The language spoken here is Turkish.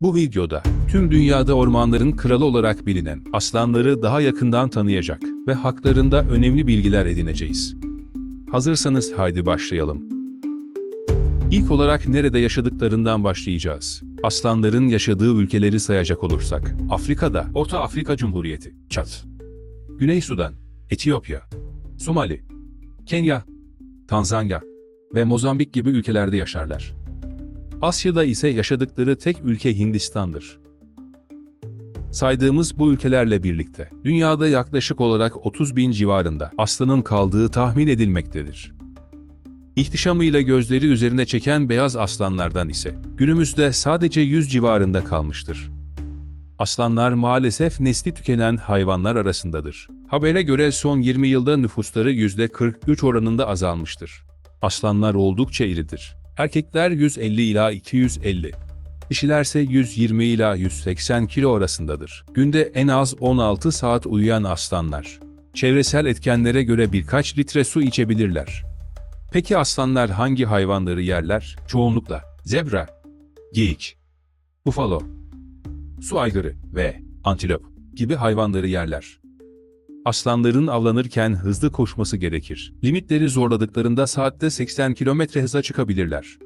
Bu videoda tüm dünyada ormanların kralı olarak bilinen aslanları daha yakından tanıyacak ve haklarında önemli bilgiler edineceğiz. Hazırsanız haydi başlayalım. İlk olarak nerede yaşadıklarından başlayacağız. Aslanların yaşadığı ülkeleri sayacak olursak, Afrika'da Orta Afrika Cumhuriyeti, Çad, Güney Sudan, Etiyopya, Somali, Kenya, Tanzanya ve Mozambik gibi ülkelerde yaşarlar. Asya'da ise yaşadıkları tek ülke Hindistan'dır. Saydığımız bu ülkelerle birlikte dünyada yaklaşık olarak 30 bin civarında aslanın kaldığı tahmin edilmektedir. İhtişamıyla gözleri üzerine çeken beyaz aslanlardan ise günümüzde sadece 100 civarında kalmıştır. Aslanlar maalesef nesli tükenen hayvanlar arasındadır. Habere göre son 20 yılda nüfusları %43 oranında azalmıştır. Aslanlar oldukça iridir. Erkekler 150 ila 250, dişilerse 120 ila 180 kilo arasındadır. Günde en az 16 saat uyuyan aslanlar, çevresel etkenlere göre birkaç litre su içebilirler. Peki aslanlar hangi hayvanları yerler? Çoğunlukla zebra, geyik, bufalo, su aygırı ve antilop gibi hayvanları yerler. Aslanların avlanırken hızlı koşması gerekir. Limitleri zorladıklarında saatte 80 km hıza çıkabilirler.